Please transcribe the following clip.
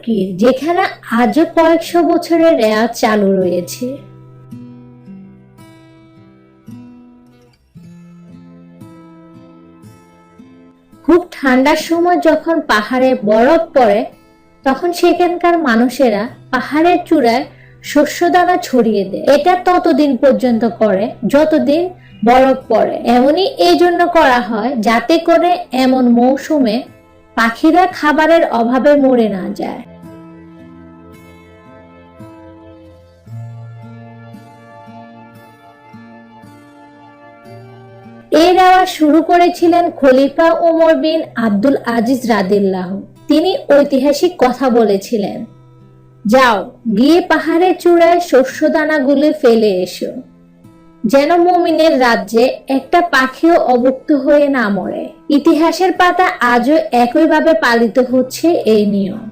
তুর্কির যেখানে আজও কয়েকশো বছরের রেয়াজ চালু রয়েছে। খুব ঠান্ডার সময় যখন পাহাড়ে বরফ পড়ে, তখন সেখানকার মানুষেরা পাহাড়ের চূড়ায় শস্যদানা ছড়িয়ে দেয়। এটা ততদিন পর্যন্ত করে যতদিন বরফ পড়ে। এমনই এই জন্য করা হয় যাতে করে এমন মৌসুমে পাখিরা খাবারের অভাবে মরে না যায়। এই নেওয়া শুরু করেছিলেন খলিফা ওমর বিন আব্দুল আজিজ রাদিল্লাহ তিনি ঐতিহাসিক কথা বলেছিলেন, যাও, গিয়ে পাহাড়ের চূড়ায় শস্যদানাগুলো ফেলে এসো, যেন মুমিনের রাজ্যে একটা পাখিও অভুক্ত হয়ে না মরে। ইতিহাসের পাতা আজও একইভাবে পালিত হচ্ছে এই নিয়ম।